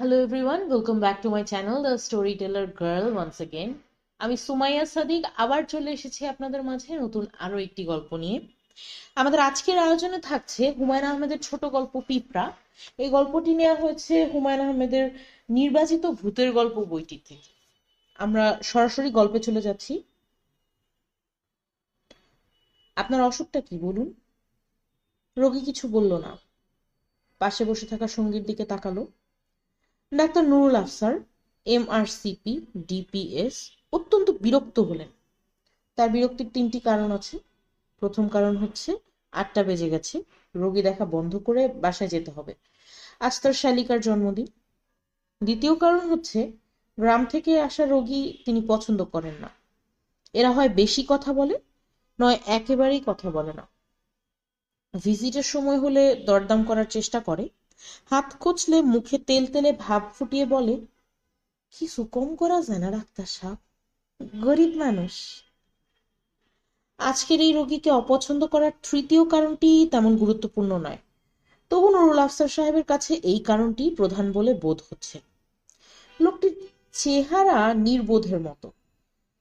Hello everyone, welcome back to my channel, The Storyteller Girl once again. আমি সুমাইয়া সাদিক আবার চলে এসেছি আপনাদের মাঝে নতুন আরও একটি গল্প নিয়ে। আমাদের আজকের আয়োজনে থাকছে হুমায়ুন আহমেদের ছোট গল্প পিঁপড়া। এই গল্পটি নেওয়া হয়েছে হুমায়ুন আহমেদের নির্বাচিত ভূতের গল্প বইটি থেকে আমরা সরাসরি গল্পে চলে যাচ্ছি। আপনার অসুখটা কি বলুন? রোগী কিছু বলল না। পাশে বসে থাকা সঙ্গীর দিকে তাকালো। Doctor Nurul Afsar, MRCP, DPS অত্যন্ত বিরক্ত হলেন। তার বিরক্তির তিনটি কারণ আছে। প্রথম কারণ হচ্ছে, আটটা বেজে গেছে, রোগী দেখা বন্ধ করে বাসায় যেতে হবে। আজ তার শালিকার জন্মদিন। দ্বিতীয় কারণ হচ্ছে, গ্রাম থেকে আসা রোগী তিনি পছন্দ করেন না। এরা হয় বেশি কথা বলে, নয় একেবারেই কথা বলে না। ভিজিটের সময় হলে দরদাম করার চেষ্টা করে হাত কচলে মুখে তেল তেলে ভাব ফুটিয়ে বলে কিছু কম করা যায় না ডাক্তার সাহেব। গরিব মানুষ। আজকের এই রোগীকে অপছন্দ করার তৃতীয় কারণটি তেমন গুরুত্বপূর্ণ নয়। তবু নুরুল আফসার সাহেবের কাছে এই কারণটি প্রধান বলে বোধ হচ্ছে। লোকটির চেহারা নির্বোধের মতো।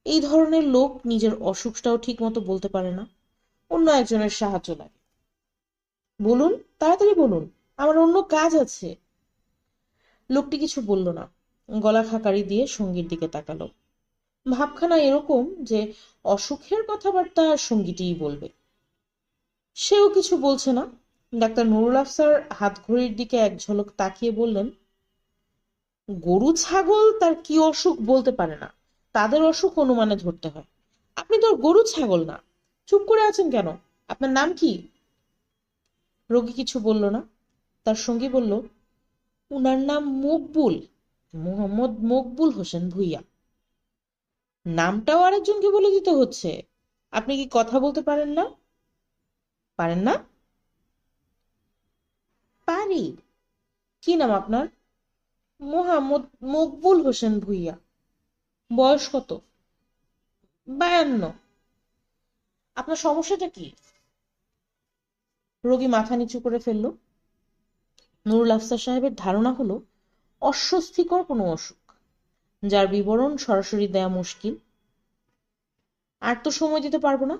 এই ধরনের লোক নিজের অসুখটাও ঠিক মতো বলতে পারে না। অন্য একজনের সাহায্য লাগে। বলুন, তাড়াতাড়ি বলুন আমার অন্য কাজ আছে। লোকটি কিছু বলল না। গলা খাকারি দিয়ে সঙ্গীর দিকে তাকালো। ভাবখানা এরকম যে অসুখের কথাবার্তা সঙ্গীটিই বলবে। সেও কিছু বলছে না। ডাক্তার নুরুল আফসার হাত ঘড়ির দিকে এক ঝলক তাকিয়ে বললেন, গরু, ছাগল তার কি অসুখ বলতে পারে না। তাদের অসুখ অনুমানে ধরতে হয়। আপনি তো গরু, ছাগল না। চুপ করে আছেন কেন? আপনার নাম কি? রোগী কিছু বলল না। তার সঙ্গী বলল, উনার নাম মকবুল, মোহাম্মদ মকবুল হোসেন ভুইয়া। নামটাও আরেকজনকে বলে দিতে হচ্ছে। আপনি কি কথা বলতে পারেন না? পারেন না? পারি। কি নাম আপনার? মোহাম্মদ মকবুল হোসেন ভুইয়া। বয়স কত? বায়ান্ন। আপনার সমস্যাটা কি? রোগী মাথা নিচু করে ফেলল। নুরুল আফসার সাহেবের ধারণা হলো, অস্বস্তিকর কোনো অসুখ, যার বিবরণ সরাসরি দেয়া মুশকিল। আর তো সময় দিতে পারব না,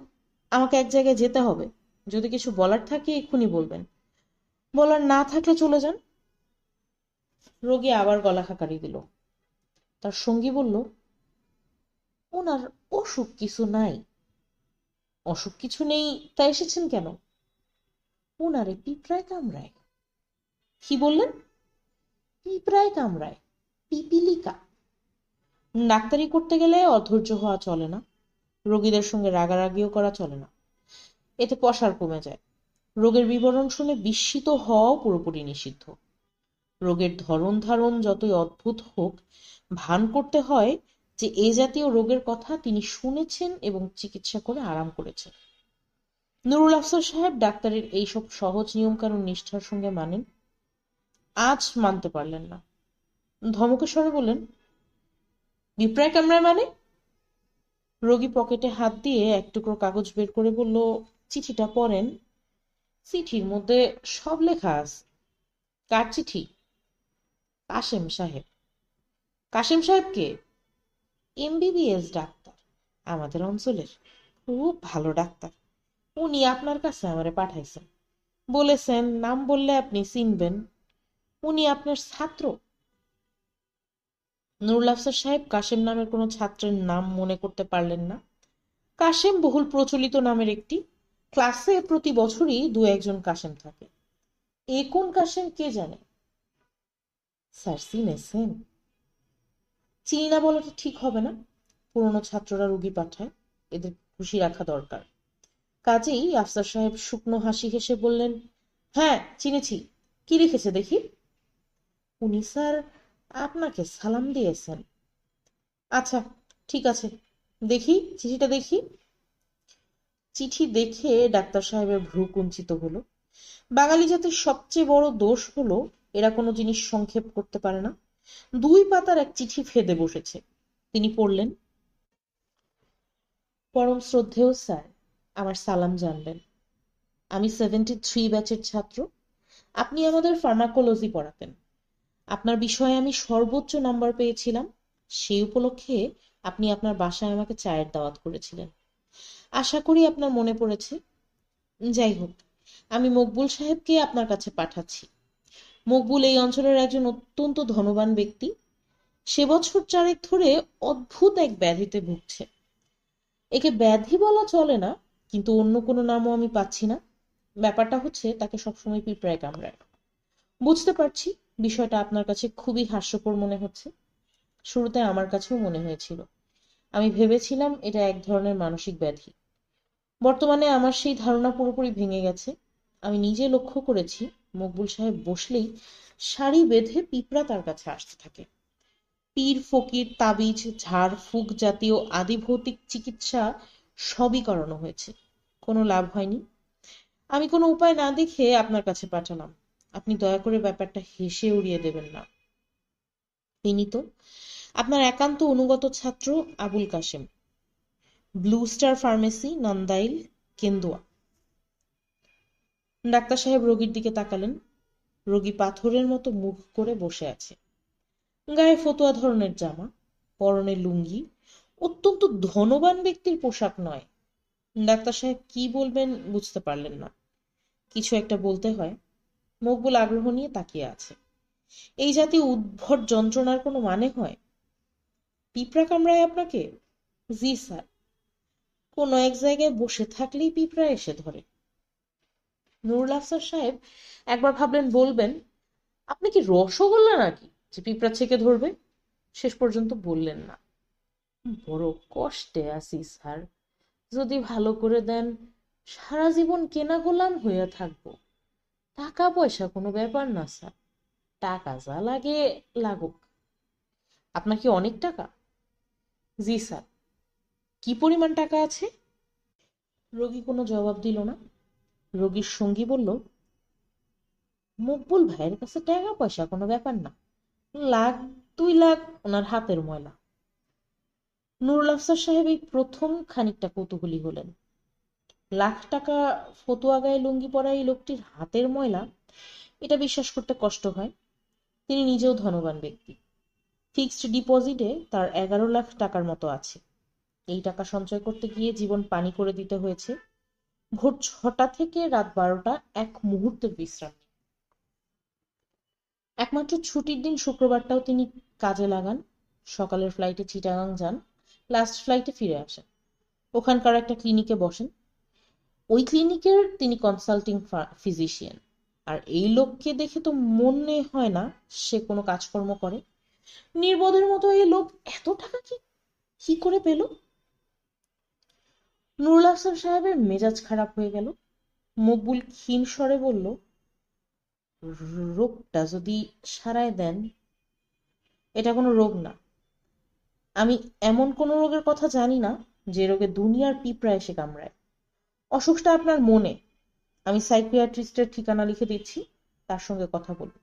আমাকে এক জায়গায় যেতে হবে। যদি কিছু বলার থাকে, এক্ষুনি বলবেন। বলার না থাকলে চলে যান। রোগী আবার গলা খাকারি দিল। তার সঙ্গী বলল, ওনার অসুখ কিছু নাই। অসুখ কিছু নেই, তা এসেছেন কেন? ওনারে পিঁপড়ায় কামড়ায়। কি বললেন? পিঁপড়ায় কামড়ায় পিপিলিকা। ডাক্তারি করতে গেলে অধৈর্য হওয়া চলে না রোগীদের সঙ্গে রাগারাগিও করা চলে না। এতে পশার কমে যায়। রোগের বিবরণ শুনে বিস্মিত হওয়াও পুরোপুরি নিষিদ্ধ। রোগের ধরন ধারণ যতই অদ্ভুত হোক ভান করতে হয় যে এ জাতীয় রোগের কথা তিনি শুনেছেন এবং চিকিৎসা করে আরাম করেছেন। নুরুল আফসার সাহেব ডাক্তারের এইসব সহজ নিয়মকানুন নিষ্ঠার সঙ্গে মানেন। আজ মানতে পারলেন না। ধমকে স্বরে বললেন, বিপ্রায় কামরায় মানে? রোগী পকেটে হাত দিয়ে এক টুকরো কাগজ বের করে বলল, চিঠিটা পড়েন। চিঠির মধ্যে সব লেখা আছে। কার চিঠি? কাশেম সাহেব। কাশেম সাহেব কে? এমবিবিএস ডাক্তার, আমাদের অঞ্চলের। খুব ভালো ডাক্তার। উনি আপনার কাছে আমারে পাঠাইছেন। বলেছেন, নাম বললে আপনি চিনবেন। উনি আপনার ছাত্র? নুরুল আফসার সাহেব কাশেম নামের কোনো ছাত্রের নাম মনে করতে পারলেন না। কাশেম বহুল প্রচলিত নামের একটি। ক্লাসে প্রতি বছরই দু একজন কাশেম থাকে। এ কোন কাশেম কে জানে? চিনেছেন চিনি না বলাটা ঠিক হবে না। পুরনো ছাত্ররা রুগী পাঠায়। এদের খুশি রাখা দরকার। কাজেই আফসার সাহেব শুকনো হাসি হেসে বললেন হ্যাঁ চিনেছি। কি লিখেছে দেখি? উনি স্যার আপনাকে সালাম দিয়েছেন। আচ্ছা ঠিক আছে, দেখি, চিঠিটা দেখি। চিঠি দেখে ডাক্তার সাহেবের ভ্রু কুঞ্চিত হলো। বাঙালি জাতির সবচেয়ে বড় দোষ হলো, এরা কোনো জিনিস সংক্ষেপ করতে পারে না। দুই পাতার এক চিঠি ফেদে বসেছে। তিনি পড়লেন, পরম শ্রদ্ধেয় স্যার, আমার সালাম জানবেন। আমি সেভেন্টি থ্রি ব্যাচের ছাত্র। আপনি আমাদের ফার্মাকোলজি পড়াতেন। আপনার বিষয়ে আমি সর্বোচ্চ নাম্বার পেয়েছিলাম। সেই উপলক্ষে আপনি আপনার বাসায় আমাকে চায়ের দাওয়াত করেছিলেন। আশা করি আপনার মনে পড়েছে। যাই হোক, আমি মকবুল সাহেবকে আপনার কাছে পাঠাচ্ছি। মকবুল এই অঞ্চলের একজন অত্যন্ত ধনবান ব্যক্তি। সে বছর চারেক ধরে অদ্ভুত এক ব্যাধিতে ভুগছে। একে ব্যাধি বলা চলে না, কিন্তু অন্য কোনো নামও আমি পাচ্ছি না। ব্যাপারটা হচ্ছে তাকে সবসময় পিঁপড়ায় কামড়ায়। বুঝতে পারছি বিষয়টা আপনার কাছে খুবই হাস্যকর মনে হচ্ছে। শুরুতে আমার কাছেও মনে হয়েছিল। আমি ভেবেছিলাম এটা এক ধরনের মানসিক ব্যাধি। বর্তমানে আমার সেই ধারণা পুরোপুরি ভেঙে গেছে। আমি নিজে লক্ষ্য করেছি, মকবুল সাহেব বসলেই সারি বেঁধে পিঁপড়া তার কাছে আসতে থাকে। পীর, ফকির, তাবিজ, ঝাড়, ফুক জাতীয় আদি ভৌতিক চিকিৎসা সবই করানো হয়েছে। কোনো লাভ হয়নি। আমি কোনো উপায় না দেখে আপনার কাছে পাঠালাম। আপনি দয়া করে ব্যাপারটা হেসে উড়িয়ে দেবেন না। তিনি তো আপনার একান্ত অনুগত ছাত্র Abul Kashem. Blue star pharmacy, Nandail, Kendua. Doctor সাহেব রোগীর দিকে তাকালেন। রোগী পাথরের মতো মুখ করে বসে আছে। গায়ে ফতুয়া ধরনের জামা, পরনে লুঙ্গি, অত্যন্ত ধনবান ব্যক্তির পোশাক নয়। ডাক্তার সাহেব কি বলবেন বুঝতে পারলেন না। কিছু একটা বলতে হয়। মকবুল আগ্রহ নিয়ে তাকিয়ে আছে। এই জাতীয় উদ্ভট যন্ত্রণার কোনো মানে হয়? পিঁপড়া কামড়ায় আপনাকে? জি, স্যার। কোনো এক জায়গায় বসে থাকলেই পিঁপড়া এসে ধরে। নুরুল আফসার সাহেব একবার ভাবলেন, বলবেন, আপনি কি রসগোল্লা নাকি যে পিঁপড়া ছেকে ধরবে? শেষ পর্যন্ত বললেন, না। বড় কষ্টে আছি, স্যার। যদি ভালো করে দেন, সারা জীবন কেনা গোলাম হইয়া থাকব। টাকা পয়সা কোনো ব্যাপার না, স্যার। টাকা যা লাগে লাগুক। আপনার কি অনেক টাকা? জি, স্যার। কি পরিমাণ টাকা আছে? রোগী কোনো জবাব দিল না। রোগীর সঙ্গী বলল, মকবুল ভাইয়ের কাছে টাকা পয়সা কোনো ব্যাপার না। লাখ, দুই লাখ ওনার হাতের ময়লা। নুরুল আফসার সাহেব এই প্রথম খানিকটা কৌতূহলী হলেন। লাখ টাকা ফতুয়া গায়ে লুঙ্গি পরা এই লোকটির হাতের ময়লা, এটা বিশ্বাস করতে কষ্ট হয়। তিনি নিজেও ধনবান ব্যক্তি। ফিক্সড ডিপোজিটে তার এগারো লাখ টাকার মতো আছে। এই টাকা সঞ্চয় করতে গিয়ে জীবন পানি করে দিতে হয়েছে। ভোর ছটা থেকে রাত বারোটা এক মুহূর্তের বিশ্রাম। একমাত্র ছুটির দিন শুক্রবারটাও তিনি কাজে লাগান। সকালের ফ্লাইটে চিটাগাং যান। লাস্ট ফ্লাইটে ফিরে আসেন। ওখানকার একটা ক্লিনিকে বসেন। ওই ক্লিনিকের তিনি কনসাল্টিং ফিজিশিয়ান আর এই লোককে দেখে তো মনে হয় না সে কোনো কাজকর্ম করে। নির্বোধের মতো এই লোক এত টাকা কি কি করে পেল? নুরুল হাসান সাহেবের মেজাজ খারাপ হয়ে গেল। মকবুল ক্ষীণ স্বরে বলল, রোগটা যদি সারায় দেন, এটা কোনো রোগ না। আমি এমন কোনো রোগের কথা জানি না যে রোগে দুনিয়ার পিঁপড়া এসে কামড়ায়। অসুখটা আপনার মনে। আমি সাইকিয়াট্রিস্টের ঠিকানা লিখে দিচ্ছি, তার সঙ্গে কথা বলুন।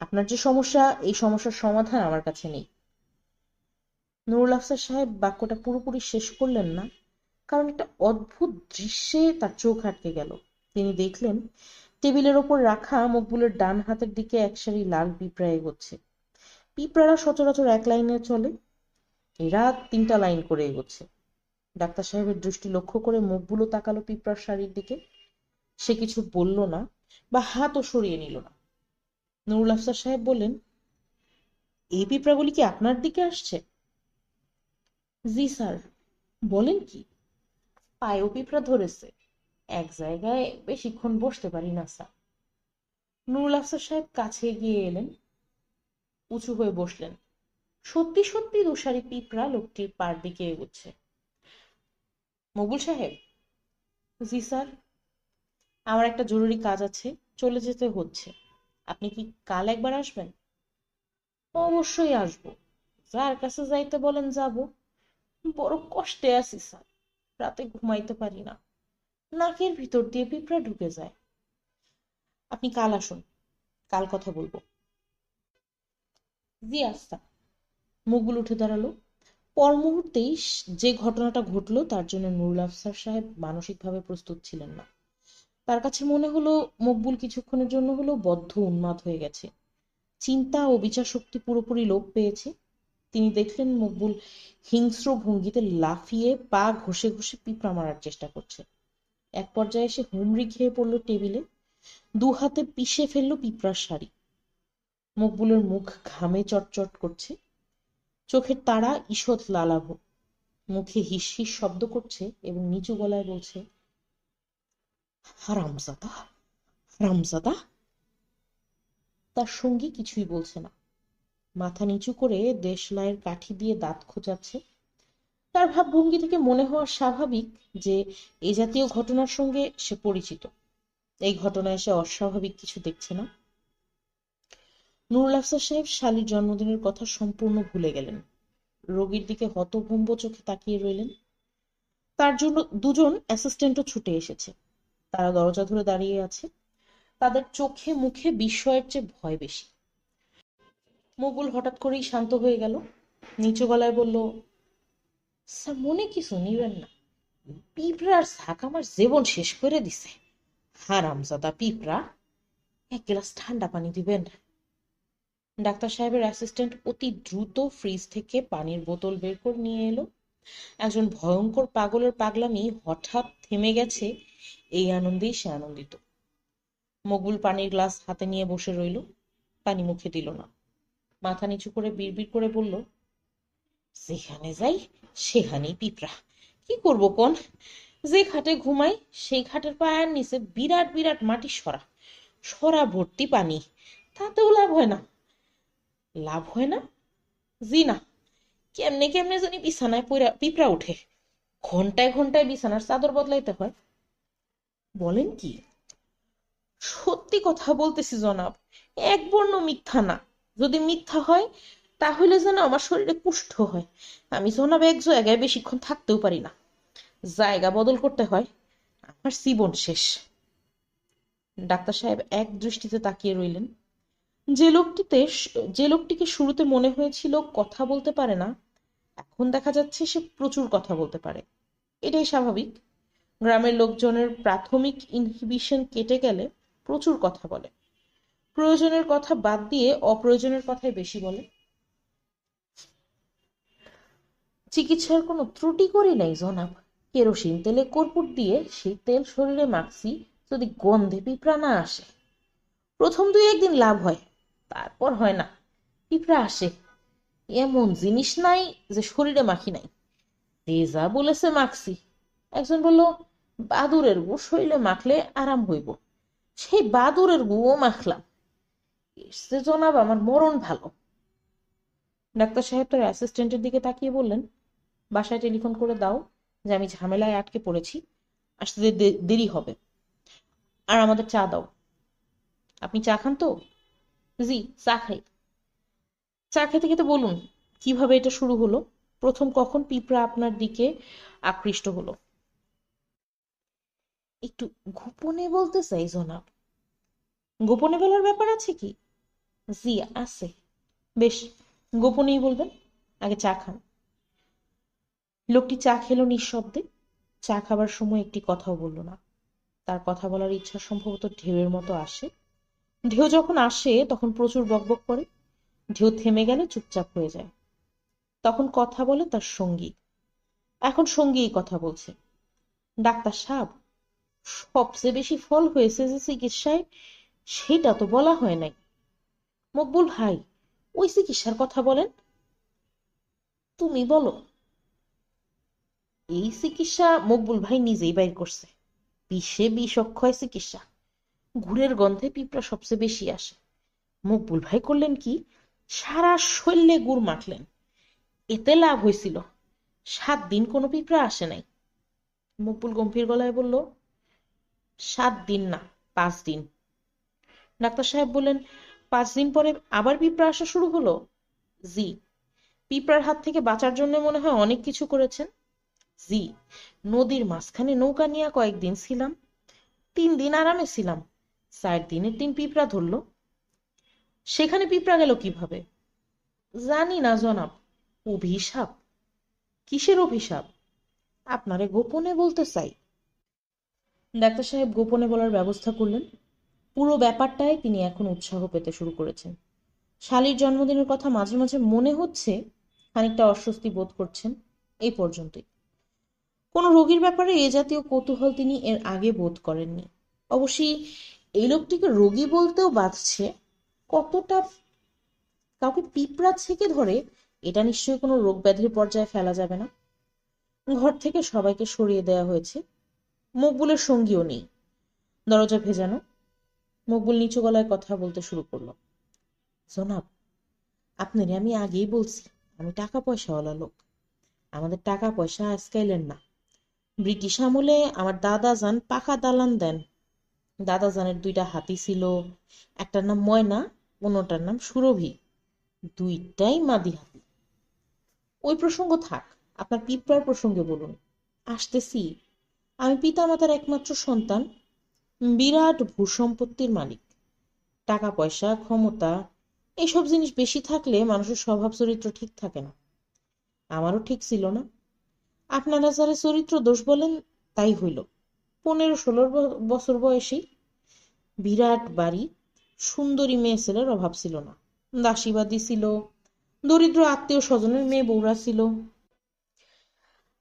আপনার যে সমস্যা, এই সমস্যার সমাধান আমার কাছে নেই। নুরুল আফসার সাহেব বাক্যটা পুরোপুরি শেষ করলেন না, কারণ একটা অদ্ভুত দৃশ্যে তার চোখ আটকে গেল। তিনি দেখলেন, টেবিলের ওপর রাখা মকবুলের ডান হাতের দিকে এক সারি লাল পিঁপড়া এগোচ্ছে। পিঁপড়ারা সচরাচর এক লাইনে চলে, এরা তিনটা লাইন করে এগোচ্ছে। ডাক্তার সাহেবের দৃষ্টি লক্ষ্য করে মুখগুলো তাকালো পিঁপড়ার শাড়ির দিকে। সে কিছু বলল না বা হাতও সরিয়ে নিল না। নুরুল আফসার সাহেব বললেন, এই পিঁপড়াগুলি কি আপনার দিকে আসছে? জি স্যার, বলেন কি? পায়েও পিঁপড়া ধরেছে। এক জায়গায় বেশিক্ষণ বসতে পারি না, স্যার। নুরুল আফসার সাহেব কাছে গিয়ে এলেন, উঁচু হয়ে বসলেন। সত্যি সত্যি দুসারি পিঁপড়া লোকটির পার দিকে এগোচ্ছে। মকবুল সাহেব? জি, স্যার। আমার একটা জরুরি কাজ আছে, চলে যেতে হচ্ছে। আপনি কি কাল একবার আসবেন? অবশ্যই আসব। যার কাছে যাইতে বলেন, যাব। বড় কষ্টে আছি, স্যার। রাতে ঘুমাইতে পারি না। নাকের ভিতর দিয়ে পিঁপড়া ঢুকে যায়। আপনি কাল আসুন। কাল কথা বলব। জি আস্তা মুখগুলো উঠে দাঁড়াল। পর মুহূর্তেই যে ঘটনাটা ঘটলো, তার জন্য নুরুল আফসার সাহেব মানসিকভাবে প্রস্তুত ছিলেন না। তার কাছে মনে হলো, মকবুল কিছুক্ষণের জন্য হলেও বদ্ধ উন্মাদ হয়ে গেছে। চিন্তা ও বিচার শক্তি পুরোপুরি লোপ পেয়েছে। তিনি দেখলেন মকবুল হিংস্র ভঙ্গিতে লাফিয়ে পা ঘষে ঘষে পিঁপড়া মারার চেষ্টা করছে। এক পর্যায়ে সে হুমড়ি খেয়ে পড়ল টেবিলে। দু হাতে পিষে ফেলল পিঁপড়ার শাড়ি। মকবুলের মুখ ঘামে চটচট করছে। চোখের তারা ঈষৎ লালাভ। মুখে হিস হিস শব্দ করছে এবং নিচু গলায় বলছে, হারামজাদা হারামজাদা। তার সঙ্গী কিছুই বলছে না। মাথা নিচু করে দেশলাইয়ের কাঠি দিয়ে দাঁত খোঁচাচ্ছে। তার ভাবভঙ্গি থেকে মনে হওয়া স্বাভাবিক যে এ জাতীয় ঘটনার সঙ্গে সে পরিচিত। এই ঘটনায় সে অস্বাভাবিক কিছু দেখছে না। নুরুল আফসার সাহেব শালির জন্মদিনের কথা সম্পূর্ণ ভুলে গেলেন। রোগীর দিকে হতভম্ব চোখে তাকিয়ে রইলেন। তার জন্য দুজন অ্যাসিস্ট্যান্টও ছুটে এসেছে। তারা দরজা ধরে দাঁড়িয়ে আছে। তাদের চোখে মুখে বিস্ময়ের চেয়ে ভয় বেশি। মকবুল হঠাৎ করেই শান্ত হয়ে গেল। নিচু গলায় বলল, স্যার, মনে কিছু নিবেন না। পিঁপড়ার শাক আমার জীবন শেষ করে দিছে। হারামজাদা পিঁপড়া, এক গ্লাস ঠান্ডা পানি দিবেন ডাক্তার সাহেবের অ্যাসিস্ট্যান্ট অতি দ্রুত ফ্রিজ থেকে পানির বোতল বের করে নিয়ে এলো। একজন ভয়ঙ্কর পাগলের পাগলামি হঠাৎ থেমে গেছে, এই আনন্দেই সে আনন্দিত। মকবুল পানির গ্লাস হাতে নিয়ে বসে রইল, পানি মুখে দিল না। মাথা নিচু করে বিড়বিড় করে বলল, যেখানে যাই, সেখানেই পিঁপড়া। কি করব কোন? যে খাটে ঘুমাই, সেই খাটের পায়ের নিচে বিরাট বিরাট মাটির সরা। সরা ভর্তি পানি, তাতেও লাভ হয় না। লাভ হয় না? জি না। কেমনে কেমনে জানি বিছানায় পিঁপড়া উঠে ঘন্টায় ঘন্টায় বিছানার চাদর বদলাইতে হয়। বলেন কি? সত্যি কথা বলতেছি জনাব, এক বর্ণ মিথ্যা না। যদি মিথ্যা হয়, তাহলে যেন আমার শরীরে কুষ্ঠ হয়। আমি জনাব এক জায়গায় বেশিক্ষণ থাকতেও পারি না। জায়গা বদল করতে হয়। আমার জীবন শেষ। ডাক্তার সাহেব এক দৃষ্টিতে তাকিয়ে রইলেন। যে লোকটিতে যে লোকটিকে শুরুতে মনে হয়েছিল কথা বলতে পারে না, এখন দেখা যাচ্ছে সে প্রচুর কথা বলতে পারে। এটাই স্বাভাবিক। গ্রামের লোকজনের প্রাথমিক ইনহিবিশন কেটে গেলে প্রচুর কথা বলে। প্রয়োজনের কথা বাদ দিয়ে অপ্রয়োজনের কথাই বেশি বলে। চিকিৎসার কোনো ত্রুটি করি নাই জনাব। কেরোসিন তেলে কর্পূর দিয়ে সেই তেল শরীরে মাখছি যদি গন্ধে পিঁপড়া না আসে। প্রথম দুই একদিন লাভ হয়। তারপর হয় না। পিঁপড়া আসে। এমন জিনিস নাই যে শরীরে মাখি নাই। যে যা বলেছে মাখছি। একজন বলল, বাদুরের গু শরীরে মাখলে আরাম হইব। সেই বাদুরের গুও মাখলাম। সে জনাব আমার মরণ ভালো। ডাক্তার সাহেব তার অ্যাসিস্ট্যান্টের দিকে তাকিয়ে বললেন, বাসায় টেলিফোন করে দাও যে আমি ঝামেলায় আটকে পড়েছি। আসতে দেরি হবে। আর আমাদের চা দাও। আপনি চা খান তো? জি চা খাই। চা খেতে খেতে বলুন কীভাবে এটা শুরু হলো? প্রথম কখন পিঁপড়া আপনার দিকে আকৃষ্ট হলো? একটু গোপনে বলতে চাই জনাব। গোপনে বলার ব্যাপার আছে কি? জি আছে। বেশ গোপনেই বলবেন আগে চা খান। লোকটি চা খেলো নিঃশব্দে। চা খাবার সময় একটি কথাও বলল না। তার কথা বলার ইচ্ছা সম্ভবত ঢেউয়ের মতো আসে। ঢেউ যখন আসে, তখন প্রচুর বকবক করে। ঢেউ থেমে গেলে চুপচাপ হয়ে যায়। তখন কথা বলে তার সঙ্গী। এখন সঙ্গী কথা বলছে। ডাক্তার সাহেব, সবচেয়ে বেশি ফল হয়েছে যে চিকিৎসায়, সেটা তো বলা হয় নাই। মকবুল ভাই, ওই চিকিৎসার কথা বলেন। তুমি বলো। এই চিকিৎসা মকবুল ভাই নিজেই বাইর করছে। বিষে বিষ অক্ষয় চিকিৎসা। গুড়ের গন্ধে পিঁপড়া সবচেয়ে বেশি আসে। মকবুল ভাই করলেন কি? সারা শৈল্যে গুড় মাখলেন। এতে লাভ হয়েছিল। সাত দিন কোনো পিঁপড়া আসে নাই। মকবুল গম্ভীর গলায় বলল, সাত দিন না, পাঁচ দিন। ডাক্তার সাহেব বললেন, পাঁচ দিন পরে আবার পিঁপড়া আসা শুরু হলো? জি। পিঁপড়ার হাত থেকে বাঁচার জন্য মনে হয় অনেক কিছু করেছেন? জি। নদীর মাঝখানে নৌকা নিয়ে কয়েকদিন ছিলাম। তিন দিন আরামে ছিলাম। চার দিনের দিন পিঁপড়া ধরলো। সেখানে পিঁপড়া গেল কীভাবে? জানি না জনাব। অভিশাপ? কিসের অভিশাপ? আপনারে গোপনে বলতে চাই। ডাক্তার সাহেব গোপনে বলার ব্যবস্থা করলেন। পুরো ব্যাপারটায় তিনি এখন উৎসাহ পেতে শুরু করেছেন। শালির জন্মদিনের কথা মাঝে মাঝে মনে হচ্ছে খানিকটা অস্বস্তি বোধ করছেন এই পর্যন্তই। কোনো রোগীর ব্যাপারে এ জাতীয় কৌতূহল তিনি এর আগে বোধ করেননি। অবশ্যই এই লোকটিকে রোগী বলতেও বাধছে, কতটা কাউকে পিঁপড়া থেকে ধরে, এটা নিশ্চয়ই কোনো রোগ ব্যাধির পর্যায়ে ফেলা যাবে না। ঘর থেকে সবাইকে সরিয়ে দেওয়া হয়েছে। মকবুলের সঙ্গীও নেই। দরজা ভেজানো। মকবুল নিচু গলায় কথা বলতে শুরু করল, জনাব, আপনারে আমি আগেই বলছি, আমি টাকা পয়সাওয়ালা লোক। আমাদের টাকা পয়সা আজকাইলেন না। ব্রিটিশ আমলে আমার দাদা যান পাকা দালান দেন। দাদা জানের দুইটা হাতি ছিল, একটার নাম ময়না, অন্যটার নাম সুরভি। দুইটাই মাদি হাতি। ওই প্রসঙ্গ থাক, আপনার পিঁপড়ার প্রসঙ্গে বলুন। আসতেছি, আমি পিতামাতার একমাত্র সন্তান, বিরাট ভূসম্পত্তির মালিক। টাকা পয়সা ক্ষমতা, এসব জিনিস বেশি থাকলে মানুষের স্বভাব, চরিত্র ঠিক থাকে না। আমারও ঠিক ছিল না। আপনারা যারা চরিত্র দোষ বলেন, তাই হইল। পনেরো ষোলো বছর বয়সী বিরাট বাড়ি সুন্দরী মেয়ে ছেলের অভাব ছিল না। দাসীবাদী ছিল, দরিদ্র আত্মীয় স্বজনের মেয়ে বউরা ছিল।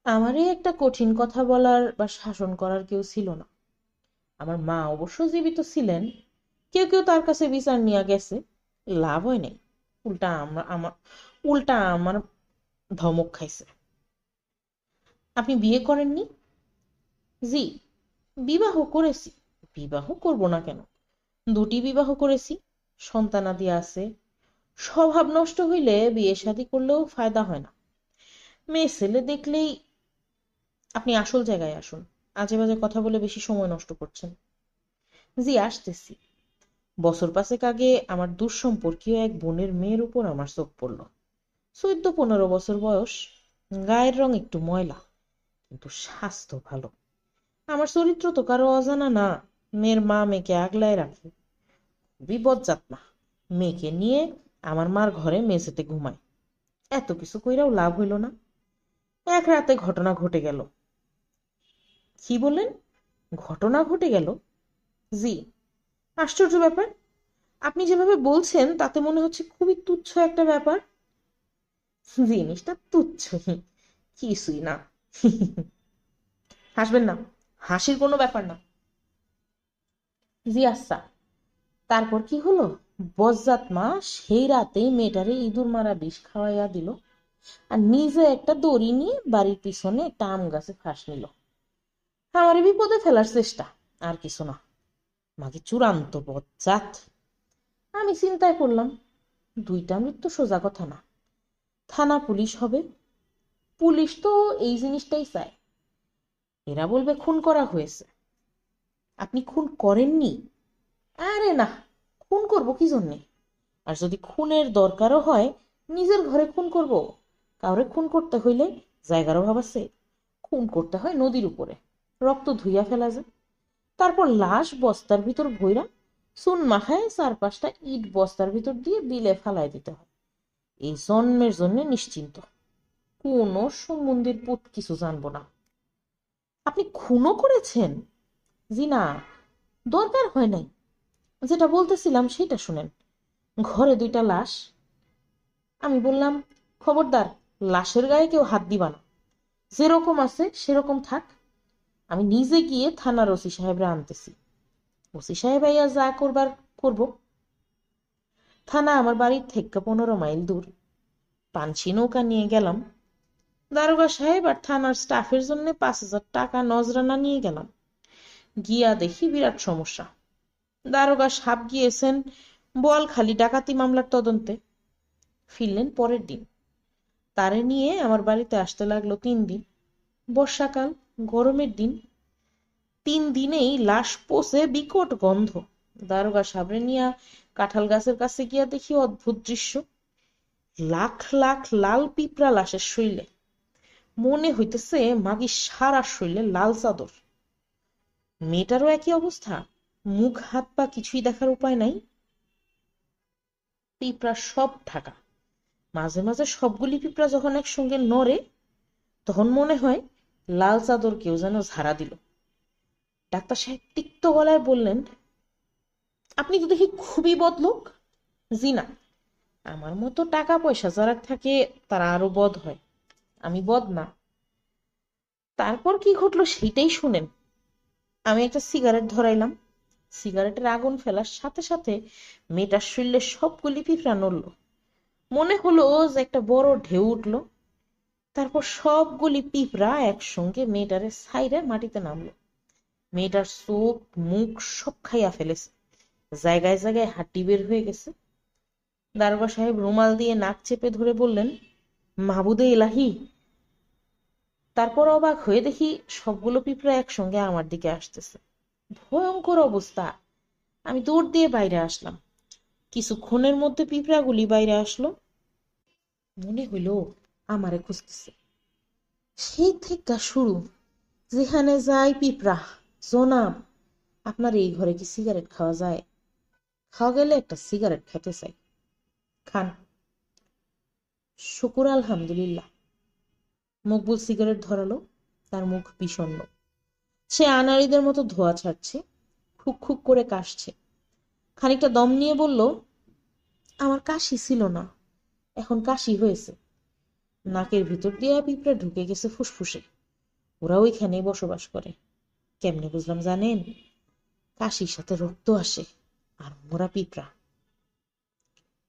আমারই একটা কঠিন কথা বলার বা শাসন করার কেউ ছিল না। আমার মা অবশ্য জীবিত ছিলেন, কেউ কেউ তার কাছে বিচার নিয়ে গেছে লাভ হয় নাই। উল্টা আমরা আমার উল্টা আমার ধমক খাইছে। আপনি বিয়ে করেননি? জি। বিবাহ করেছি। বিবাহ করব না কেন? দুটি বিবাহ করেছি সন্তানাদি আছে। স্বভাব নষ্ট হইলে বিয়ে শাদী করলেও ফায়দা হয় না। মেয়ে ছেলে দেখলেই আপনি আসল জায়গায় আসুন। আজে বাজে কথা বলে বেশি সময় নষ্ট করছেন। জি, আসতেছি। বছর পাঁচেক আগে আমার দুঃসম্পর্কীয় এক বোনের মেয়ের উপর আমার চোখ পড়ল। চোদ্দ পনেরো বছর বয়স, গায়ের রং একটু ময়লা, কিন্তু স্বাস্থ্য ভালো। আমার চরিত্র তো কারও অজানা না। মেয়ের মা মেয়েকে আগলায় রাখে। বিপজ্জাত না মেয়েকে নিয়ে আমার মার ঘরে মেঝেতে ঘুমায়। এত কিছু কইরাও লাভ হইল না। এক রাতে ঘটনা ঘটে গেল। কি বললেন? ঘটনা ঘটে গেল? জি। আশ্চর্য ব্যাপার। আপনি যেভাবে বলছেন, তাতে মনে হচ্ছে খুবই তুচ্ছ একটা ব্যাপার। জিনিসটা তুচ্ছ কিছুই না। হাসবেন না। হাসির কোনো ব্যাপার না। জি আচ্ছা তারপর কি হলো? বজ্জাত মা সেই রাতেই মেয়েটারে ইঁদুর মারা বিষ খাওয়াইয়া দিল আর নিজে একটা দড়ি নিয়ে বাড়ির পিছনে একটা আম গাছে ফাঁস নিল। আমার বিপদে ফেলার চেষ্টা, আর কিছু না। মাকে চূড়ান্ত বজ্জাত। আমি চিন্তায় করলাম দুইটা মৃত্যু সোজা কথা না। থানা পুলিশ হবে। পুলিশ তো এই জিনিসটাই চায়। এরা বলবে, খুন করা হয়েছে। আপনি খুন করেননি? আরে না, খুন করব কি জন্যে? আর যদি খুনের দরকারও হয়, নিজের ঘরে খুন করব। কাউরে খুন করতে হইলে জায়গার অভাব আছে। খুন করতে হয় নদীর উপরে, রক্ত ধুইয়া ফেলা যায়। তারপর লাশ বস্তার ভিতর ভৈরা চুন মাখায় চার পাঁচটা ইট বস্তার ভিতর দিয়ে বিলে ফালাই দিতে হয়। এই জন্মের জন্য নিশ্চিন্ত। কোনো সম্বন্ধের পুত কিছু জানব না। আপনি খুনও করেছেন? জি না দরকার হয় নাই। যেটা বলতেছিলাম সেটা শুনেন। ঘরে দুইটা লাশ। আমি বললাম, খবরদার, লাশের গায়ে কেউ হাত দিবা না। যেরকম আছে সেরকম থাক। আমি নিজে গিয়ে থানার ওসি সাহেবরা আনতেছি। ওসি সাহেব আইয়া যা করবার, করব। থানা আমার বাড়ির থেকে পনেরো মাইল দূর। পানছি নৌকা নিয়ে গেলাম। দারোগা সাহেব আর থানার স্টাফের জন্য পাঁচ হাজার টাকা নজরানা নিয়ে গেলাম। গিয়া দেখি বিরাট সমস্যা। দারোগা সাপ গিয়েছেন বল খালি ডাকাতি মামলার তদন্তে। ফিরলেন পরের দিন। তারে নিয়ে আমার বাড়িতে আসতে লাগল তিন দিন। বর্ষাকাল, গরমের দিন। তিন দিনেই লাশ পচে বিকট গন্ধ। দারোগা সাবরে নিয়া কাঁঠাল গাছের কাছে গিয়া দেখি অদ্ভুত দৃশ্য। লাখ লাখ লাল পিঁপড়া লাশের শৈলে। মনে হইতেছে মাগি সারা শৈলে লাল চাদর। মেয়েটারও একই অবস্থা, মুখ, হাত পা কিছুই দেখার উপায় নাই। পিঁপড়া সব ঢাকা। মাঝে মাঝে সবগুলি পিঁপড়া যখন একসঙ্গে নড়ে, তখন মনে হয় লাল চাদর কেউ যেন ঝাড়া দিল। ডাক্তার সাহেব তিক্ত গলায় বললেন, আপনি তো দেখি খুবই বদলোক? জি না। আমার মতো টাকা পয়সা যারা থাকে, তারা আরও বদ হয়। আমি বদ না তারপর কি ঘটলো সেটাই শুনেন। আমি একটা সিগারেট ধরাইলাম। সিগারেটের আগুন ফেলার সাথে সাথে মেয়েটার শরীরে সবগুলি পিঁপড়া নড়ল। মনে হলো যে একটা বড় ঢেউ উঠল। তারপর সবগুলি পিঁপড়া একসঙ্গে মেয়েটারে সাইরে মাটিতে নামলো। মেয়েটার চোখ, মুখ সব খাইয়া ফেলেছে। জায়গায় জায়গায় হাড্ডি বের হয়ে গেছে। দারোগা সাহেব রুমাল দিয়ে নাক চেপে ধরে বললেন মাহবুদে এলাহি? তারপর অবাক হয়ে দেখি সবগুলো পিঁপড়া একসঙ্গে আমার দিকে আসতেছে। ভয়ঙ্কর অবস্থা। আমি দৌড় দিয়ে বাইরে আসলাম। কিছুক্ষণের মধ্যে পিঁপড়াগুলি বাইরে আসলো। মনে হইল আমারে খুঁজতেছে। সেই থেকে শুরু। যেখানে যাই পিঁপড়া। জনাব, আপনার এই ঘরে কি সিগারেট খাওয়া যায়? খাওয়া গেলে একটা সিগারেট খেতে চাই। খান। শুকুর আলহামদুলিল্লাহ। মকবুল সিগারেট ধরালো, তার মুখ বিষণ্ণ। সে আনাড়িদের মতো ধোয়া ছাড়ছে, খুক খুক করে কাশছে। খানিকটা দম নিয়ে বলল, আমার কাশি ছিল না, এখন কাশি হয়েছে। নাকের ভিতর দিয়ে পিঁপড়া ঢুকে গেছে ফুসফুসে। ওরা ওইখানেই বসবাস করে। কেমনে বুঝলাম জানেন? কাশির সাথে রক্ত আসে, আর মোরা পিঁপড়া।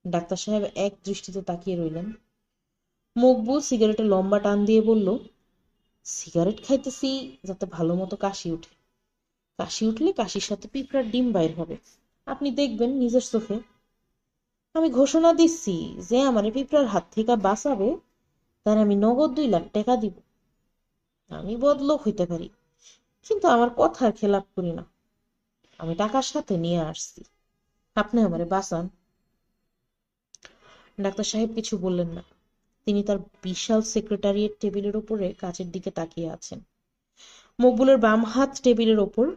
ডাক্তার সাহেব এক দৃষ্টিতে তাকিয়ে রইলেন। মকবুল সিগারেটে লম্বা টান দিয়ে বলল, সিগারেট খাইতেছি, যাতে ভালো মতো কাশি উঠে। কাশি উঠলে কাশির সাথে পিঁপড়ার ডিম বাইর হবে। আপনি দেখবেন নিজের চোখে। আমি ঘোষণা দিচ্ছি যে আমার পিঁপড়ার হাত থেকে বাঁচাবে, তার আমি নগদ দুই লাখ টাকা দিব। আমি বদলোক হইতে পারি, কিন্তু আমার কথার খেলাপ করি না। আমি টাকার সাথে নিয়ে আসছি। আপনি আমারে বাঁচান। ডাক্তার সাহেব কিছু বললেন না। তিনি তার বিশাল সেক্রেটারিয়েট টেবিলের ওপরে কাচের দিকে তাকিয়ে আছেন। মকবুলের বাম হাত টেবিলের ওপর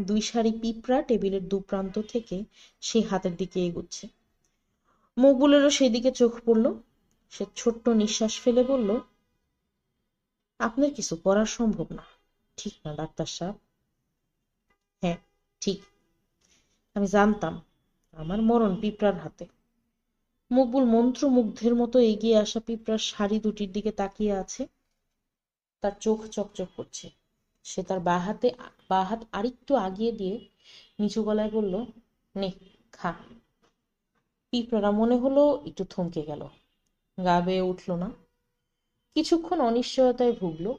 দুই সারি পিঁপড়া টেবিলের দু প্রান্ত থেকে সেই হাতের দিকে এগুচ্ছে। মকবুলেরও সেদিকে চোখ পড়ল। সে ছোট্ট নিঃশ্বাস ফেলে বলল, আপনার কিছু করা সম্ভব না। ঠিক না, ডাক্তার সাহেব? হ্যাঁ ঠিক। আমি জানতাম, আমার মরণ পিঁপড়ার হাতে। মকবুল মন্ত্রমুগ্ধের মতো এগিয়ে আসা পিঁপড়ার শাড়ি দুটির দিকে তাকিয়ে আছে। তার চোখ চকচক করছে। সে তার বা হাতে, বা হাত আরেকটু আগিয়ে দিয়ে নিচু গলায় বলল, নে, খা। পিঁপড়ারা মনে হলো একটু থমকে গেল। গা বেয়ে উঠল না। কিছুক্ষণ অনিশ্চয়তায় ভুগল।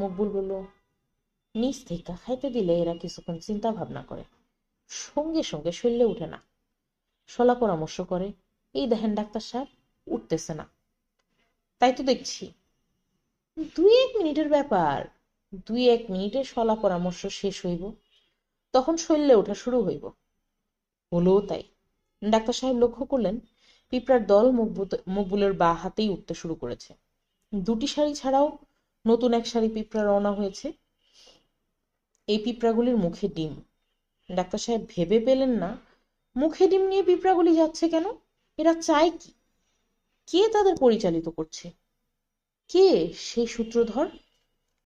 মকবুল বলল, নিচ থেকে খাইতে দিলে এরা কিছুক্ষণ চিন্তা ভাবনা করে। সঙ্গে সঙ্গে শরীরে উঠে না। সলা পরামর্শ করে। এই দেখেন ডাক্তার সাহেব, উঠতেছে না। তাই তো দেখছি। দুই এক মিনিটের ব্যাপার, দুই এক মিনিটে সলা পরামর্শ শেষ হইব, তখন শরীরে ওঠা শুরু হইব। হলো তাই। ডাক্তার সাহেব লক্ষ্য করলেন, পিঁপড়ার দল মকবুলের বা হাতেই উঠতে শুরু করেছে। দুটি শাড়ি ছাড়াও নতুন এক শাড়ি পিঁপড়া রওনা হয়েছে। এই পিঁপড়াগুলির মুখে ডিম। ডাক্তার সাহেব ভেবে পেলেন না, মুখে ডিম নিয়ে পিঁপড়াগুলি যাচ্ছে কেন? এরা চায় কি? কে তাদের পরিচালিত করছে? কে সেই সূত্রধর?